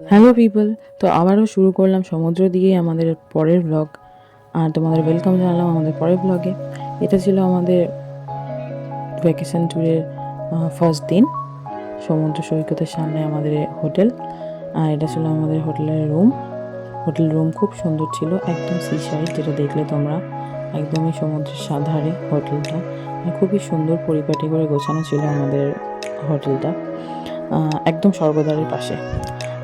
Hello people তো আবারও শুরু করলাম সমুদ্র দিয়ে আমাদের পরের ব্লগ আর তোমাদের ওয়েলকাম জানালাম আমাদের পরের ব্লগে এটা ছিল আমাদের ভ্যাকেশন ট্যুরের ফার্স্ট দিন। সমুদ্র সৈকতের সামনে আমাদের হোটেল। আর এটা ছিল আমাদের হোটেলের রুম হোটেল রুম খুব সুন্দর ছিল, একদম সি সাইড যেটা দেখলে তোমরা। একদমই সমুদ্রের সাধারে হোটেলটা। খুবই সুন্দর পরিপাটি করে গোছানো ছিল আমাদের হোটেলটা। একদম সর্বদারের পাশে।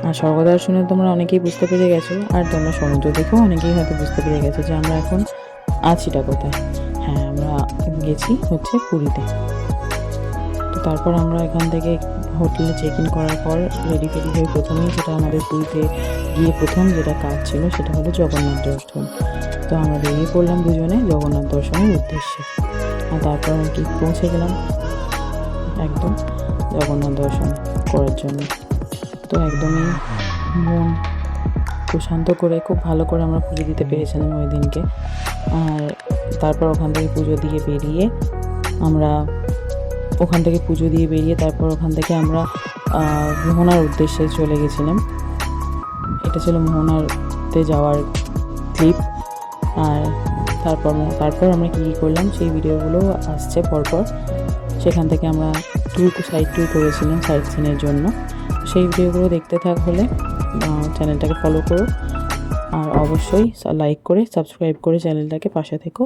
আর স্বর্গদ্বার শুনে তোমরা অনেকেই বুঝতে পেরে গেছো, আর তোমরা সমুদ্র দেখেও অনেকেই হয়তো বুঝতে পেরে গেছো যে আমরা এখন আছিটা কোথায়। হ্যাঁ আমরা গেছি হচ্ছে পুরীতে। তো তারপর আমরা এখান থেকে হোটেলে চেক ইন করার পর রেডি ফেডি হয়ে প্রথমেই যেটা আমাদের পুরীতে গিয়ে প্রথম যেটা কাজ ছিল সেটা হলো জগন্নাথ দর্শন। তো আমরা বেরিয়ে পড়লাম দুজনে জগন্নাথ দর্শনের উদ্দেশ্যে। আর তারপর আর কি পৌঁছে গেলাম একদম জগন্নাথ দর্শন করার জন্য। তো একদমই মন প্রশান্ত করে, খুব ভালো করে আমরা পুজো দিতে পেরেছিলাম ওই দিনকে। আর তারপর ওখান থেকে পুজো দিয়ে বেরিয়ে আমরা ওখান থেকে পুজো দিয়ে বেরিয়ে তারপর ওখান থেকে আমরা মোহনার উদ্দেশ্যে চলে গেছিলাম। এটা ছিল মোহনাতে যাওয়ার ক্লিপ আর তারপর তারপর আমরা কী কী করলাম, সেই ভিডিওগুলো আসছে পরপর। সেখান থেকে আমরা ট্যুর সাইড ট্যুর করেছিলাম সাইট সিনের জন্য। সেই ভিডিওগুলো দেখতে থাক হলে চ্যানেলটাকে ফলো করো। আর অবশ্যই লাইক করে সাবস্ক্রাইব করে চ্যানেলটাকে পাশে থেকো।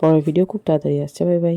পরের ভিডিও খুব তাড়াতাড়ি আসছে। Bye bye